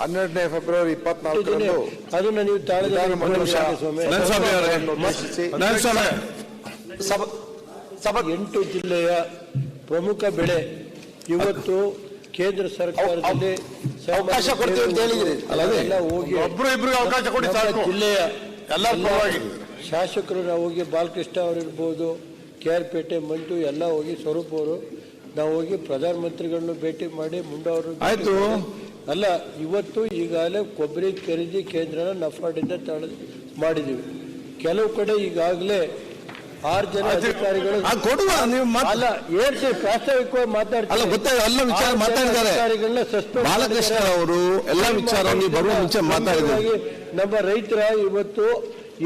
ಹನ್ನೆರಡನೇ ಫೆಬ್ರವರಿ ಇಪ್ಪತ್ನಾಲ್ಕರಂದು ಅದನ್ನ ನೀವು ಅವರೇ ಎಂಟು ಜಿಲ್ಲೆಯ ಪ್ರಮುಖ ಬೆಳೆ ಇವತ್ತು ಕೇಂದ್ರ ಸರ್ಕಾರದಲ್ಲಿ ಅವಕಾಶ ಕೊಡ್ತೀವಿ ಅಂತ ಹೇಳಿದ್ರಿ. ಹೋಗಿ ಒಬ್ರು ಇಬ್ರು ಅವಕಾಶ ಕೊಡಿ ಸಾಕು ಜಿಲ್ಲೆಯ ಎಲ್ಲ ಶಾಸಕರು ನಾವು ಹೋಗಿ ಬಾಲಕೃಷ್ಣ ಅವರಿರ್ಬೋದು ಕೆ ಆರ್ ಪೇಟೆ ಮಂಜು ಎಲ್ಲ ಹೋಗಿ ಸ್ವರೂಪ್ ಅವರು ನಾವು ಹೋಗಿ ಪ್ರಧಾನಮಂತ್ರಿಗಳನ್ನು ಭೇಟಿ ಮಾಡಿ ಮುಂಡವರು ಆಯ್ತು. ಅಲ್ಲ ಇವತ್ತು ಈಗಾಗಲೇ ಕೊಬ್ಬರಿ ಖರೀದಿ ಕೇಂದ್ರನ ನಫಾಡಿಂದ ತಳ ಮಾಡಿದ್ದೀವಿ ಕೆಲವು ಕಡೆ ಈಗಾಗಲೇ ಆರು ಜನ ಅಧಿಕಾರಿಗಳು ಅಲ್ಲ ಹೇಳ್ತೀವಿ ಪ್ರಾಸ್ತಾವಿಕವಾಗಿ ಮಾತಾಡಿದ್ದಾರೆ. ಅಧಿಕಾರಿಗಳನ್ನ ಸಸ್ಪೆಂಡ್ ಬಾಲಕೃಷ್ಣ ಅವರು ಎಲ್ಲ ವಿಚಾರ ನಮ್ಮ ರೈತರ ಇವತ್ತು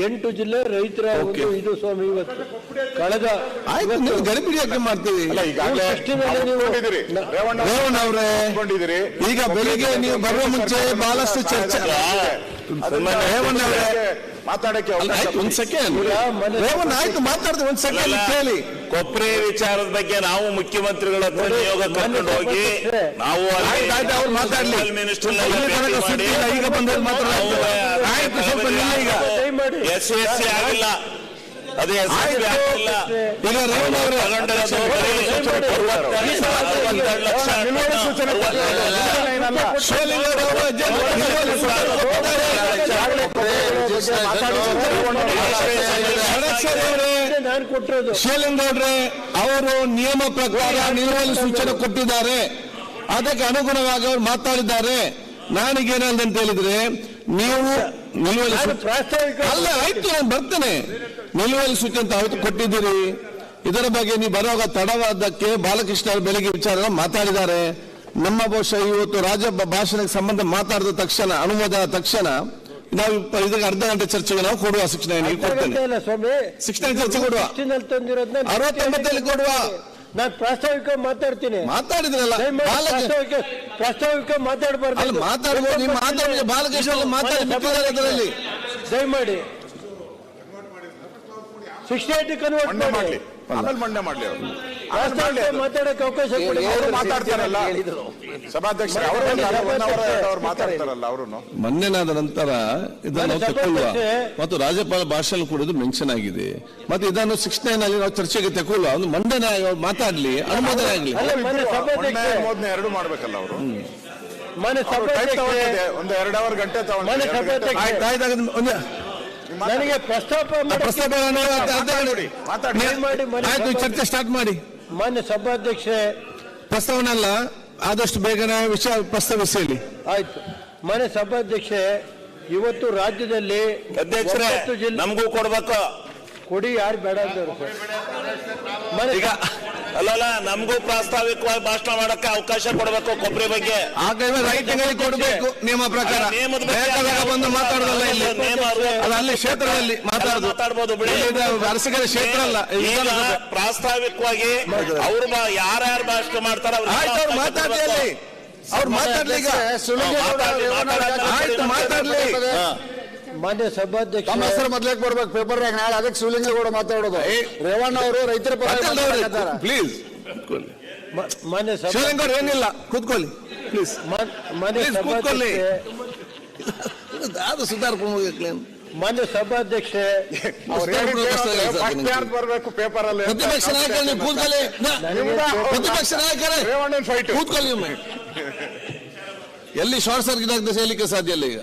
ಎಂಟು ಜಿಲ್ಲೆ ರೈತರ ಒಂದು ಇದು ಸ್ವಾಮಿ ಇವತ್ತು. ಕಳೆದ ಆಯ್ತು ನೀವು ಗಡಿಬಿಡಿ ಯಾಕೆ ಮಾಡ್ತೀವಿ. ರೇವಣ್ಣ ಅವರೇ. ಈಗ ಬೆಳಿಗ್ಗೆ ನೀವು ಬರುವ ಮುಂಚೆ ಬಹಳಷ್ಟು ಚರ್ಚೆ. ಅದನ್ನ ರೇವಣ್ಣ ಅವರೇ. ಮಾತಾಡಕ್ಕೆ ಅಲ್ಲ, ಅವಕಾಶ ಆಯ್ತು ಒಂದ್ ಸೆಕೆಂಡ್ ರೇವಣ್ಣ ಆಯ್ತು ಮಾತಾಡ್ತೀವಿ ಒಂದ್ ಸೆಕೆಂಡ್ ಕೇಳಿ. ಕೊಪ್ರೆ ವಿಚಾರದ ಬಗ್ಗೆ ನಾವು ಮುಖ್ಯಮಂತ್ರಿಗಳ ಹತ್ರ ನಿಯೋಗ ಕರ್ಕೊಂಡು ಹೋಗಿ ನಾವು ಮಾತಾಡ್ಲಿ. ಮಿನಿಸ್ಟರ್ ಈಗ ಬಂದವ್ರು ಮಾತಾಡ್ತಾರೆ. ದಯಮಾಡಿ. ಎಸ್ ಎಸ್ ಸಿ ಆಗಿಲ್ಲ ಅದು ಎಸ್ ಎಸ್ ಸಿ ಆಗಿಲ್ಲ ನಾನು ಕೊಟ್ಟಿರೋದು ಶಿವಲಿಂಗೌಡ್ರೆ ಅವರು ನಿಯಮ ಪ್ರಕಾರ ನಿಲುವಳಿ ಸೂಚನೆ ಕೊಟ್ಟಿದ್ದಾರೆ ಅದಕ್ಕೆ ಅನುಗುಣವಾಗಿ ಅವರು ಮಾತಾಡಿದ್ದಾರೆ ನಾನೀಗೇನಂತ ಅಂತ ಹೇಳಿದ್ರೆ ನೀವು ಅಲ್ಲ ಆಯ್ತು ನಾನು ಬರ್ತೇನೆ. ಸೂಚನೆ ಅಂತ ಅವತ್ತು ಕೊಟ್ಟಿದ್ದೀರಿ. ಇದರ ಬಗ್ಗೆ ನೀವು ಬರುವಾಗ ತಡವಾದಕ್ಕೆ ಬಾಲಕೃಷ್ಣ ಅವರು ಬೆಳಗ್ಗೆ ವಿಚಾರ ಮಾತಾಡಿದ್ದಾರೆ. ನಮ್ಮ ಬಹುಶಃ ಇವತ್ತು ರಾಜ್ಯ ಭ- ಭಾಷಣಕ್ಕೆ ಸಂಬಂಧ ಮಾತಾಡಿದ ತಕ್ಷಣ ಅನುಮೋದನ ತಕ್ಷಣ ನಾವು ಇದಕ್ಕೆ ಅರ್ಧ ಗಂಟೆ ಚರ್ಚೆಗೆ ನಾವು ಕೊಡುವ ಶಿಕ್ಷಣ ಕೊಡ್ತೇನೆ. ಶಿಕ್ಷಣ ಚರ್ಚೆ ಕೊಡುವ. ಅರವತ್ತೊಂಬತ್ತಲ್ಲಿ ಕೊಡುವ. ನಾನು ಪ್ರಾಸ್ತಾವಿಕ ಮಾತಾಡ್ತೀನಿ. ಮಾತಾಡಿದ್ರಲ್ಲ ಪ್ರಾಸ್ತಾವಿಕ ಪ್ರಾಸ್ತಾವಿಕ ಮಾತಾಡಬಾರ್ದು ಮಾತಾಡಬಹುದು ಮಾತಾಡ್ಬೋದು ನೀವು ಮಾತಾಡಿದ್ರೆ ಬಾಲಕೃಷ್ಣ ಮಾತಾಡಿ ಅದರಲ್ಲಿ. ದಯಮಾಡಿ. ಸಿಕ್ಸ್ಟಿ ಏಟ್ ಕನ್ವರ್ಟ್ ಮಂಡ್ಯ ಮಾಡಿ. ಆಮೇಲೆ ಮಂಡ್ಯ ಮಾಡ್ಲಿ ಅವರು. ಪ್ರಾಸ್ತಾವಿಕ ಮಾತಾಡಕ್ಕೆ ಅವಕಾಶ ಕೊಡಿ. ಮಾತಾಡ್ತಾರಲ್ಲ. ಮಾತಾಡ್ತಾರಲ್ಲ ಮೊನ್ನೆನಾದ ನಂತರ ಇದನ್ನು ನಾನು ತಗೊಳ್ಳುವ ಮತ್ತು ರಾಜ್ಯಪಾಲ ಭಾಷಣ ಕೂಡ ಇದು ಮೆನ್ಷನ್ ಆಗಿದೆ. ಮತ್ತೆ ಇದನ್ನು ಸಿಕ್ಸ್ ನೈನ್ ಅಲ್ಲಿ ನಾವು ಚರ್ಚೆಗೆ ತಗೊಳ್ಳುವ ಒಂದು ಮಂಡನೆ ಆಗಿ ಮಾತಾಡ್ಲಿ ಅನುಮೋದನೆ ಆಗ್ಲಿ. ಎರಡು ಮಾಡ್ಬೇಕಲ್ಲ ಅವರು. ಮನೆ ಒಂದು ಎರಡು ಗಂಟೆ ನನಗೆ ಪ್ರಸ್ತಾಪ. ಆಯ್ತು ಚರ್ಚೆ ಸ್ಟಾರ್ಟ್ ಮಾಡಿ. ಮಾನ್ಯ ಸಭಾಧ್ಯಕ್ಷೆ ಪ್ರಸ್ತಾವನೆ ಅಲ್ಲ. ಆದಷ್ಟು ಬೇಗನೆ ವಿಷಯ ಪ್ರಸ್ತಾವಿಸಲಿ ಹೇಳಿ ಆಯ್ತು. ಮನೆ ಸಭಾಧ್ಯಕ್ಷೆ ಇವತ್ತು ರಾಜ್ಯದಲ್ಲಿ ಅಧ್ಯಕ್ಷರೇ ಒಂಬತ್ತು ಜಿಲ್ಲೆ ನಮಗೂ ಕೊಡ್ಬೇಕು. ಕೊಡಿ ಯಾರು ಬೇಡ ಅಂತ ಮನೆ ಈಗ ಅಲ್ಲಲ್ಲ ನಮಗೂ ಪ್ರಾಸ್ತಾವಿಕವಾಗಿ ಭಾಷಣ ಮಾಡಕ್ಕೆ ಅವಕಾಶ ಕೊಡಬೇಕು ಕೊಬ್ಬರಿ ಬಗ್ಗೆ ಹಾಗಾದ್ರೆ ರೈತರಿಗೆ ಕೊಡಬೇಕು ನಿಯಮ ಪ್ರಕಾರ ನಿಯಮದ ಬಂದು ಮಾತಾಡೋದಲ್ಲ ಇಲ್ಲಿ ನೇಮ ಅರವತ್ತು- ಅದು ಅಲ್ಲಿ ಕ್ಷೇತ್ರದಲ್ಲಿ ಮಾತಾಡೋದು ಮಾತಾಡ್ಬೋದು ಬಿಡಿ. ಅರಸಿಕೆರೆ ಕ್ಷೇತ್ರ ಅಲ್ಲ ಈಗ. ಪ್ರಾಸ್ತಾವಿಕವಾಗಿ ಅವ್ರು ಯಾರ್ಯಾರು ಭಾಷಣ ಮಾಡ್ತಾರ ಅವ್ರು ಮಾತಾಡ್ಲಿ ಅಲ್ಲಿ ಅವ್ರು ಮಾತಾಡ್ಲಿ ಈಗ ಮಾತಾಡ್ಲಿ ಮಾನ್ಯ ಸಭಾಧ್ಯಕ್ಷ ತಮ್ಮ ಹೆಸರು ಮೊದ್ಲೇಕ್ ಬರ್ಬೇಕು ಪೇಪರ್ ನಾಳೆ ಅದಕ್ಕೆ ಕೂಡ ಮಾತಾಡೋದು? ರೇವಣ್ಣ ಅವರು ರೈತರ ಪರ ಮಾತಾಡ್ತಾರೆ. ಪ್ಲೀಸ್ ಮ- ಮಾನ್ಯ ಸಭಾ ಶಿವಲಿಂಗವ್ರು ಏನಿಲ್ಲ ಕೂತ್ಕೊಳ್ಳಿ. ಪ್ಲೀಸ್ ಮಾನ್- ಮಾನ್ಯ Please, ಕೂತ್ಕೊಳ್ಳಿ. ಸಭಾಧ್ಯಕ್ಷೆ ಅದು ಸುಧಾರ್ಕೊಂಡು ಹೋಗ್ಲಿ ಮಾನ್ಯ ಸಭಾಧ್ಯಕ್ಷೆ ಅವ್ರು ಹೇಳಿದ್ದು ಏನು? ಫಸ್ಟ್ ಯಾರ್ದು ಬರ್ಬೇಕು ಪೇಪರ್ ಅಲ್ಲಿ ಅಂತ. ಪ್ರತಿಪಕ್ಷ ನಾಯಕರು ನೀವು ಕೂತ್ಕೊಳ್ಳಿ. ನ- ಪ್ರತಿಪಕ್ಷ ನಾಯಕರೇ. ರೇವಣ್ಣನ್ ಫೈಟ್ ಕೂತ್ಕೊಳ್ಳಿ ಒಮ್ಮೆ. ಎಲ್ಲಿ ಶಾರ್ಟ್ ಸರ್ಕ್ಯೂಟ್ ಆಗದೆ ಹೇಳಲಿಕ್ಕೆ ಸಾಧ್ಯ ಇಲ್ಲ ಈಗ.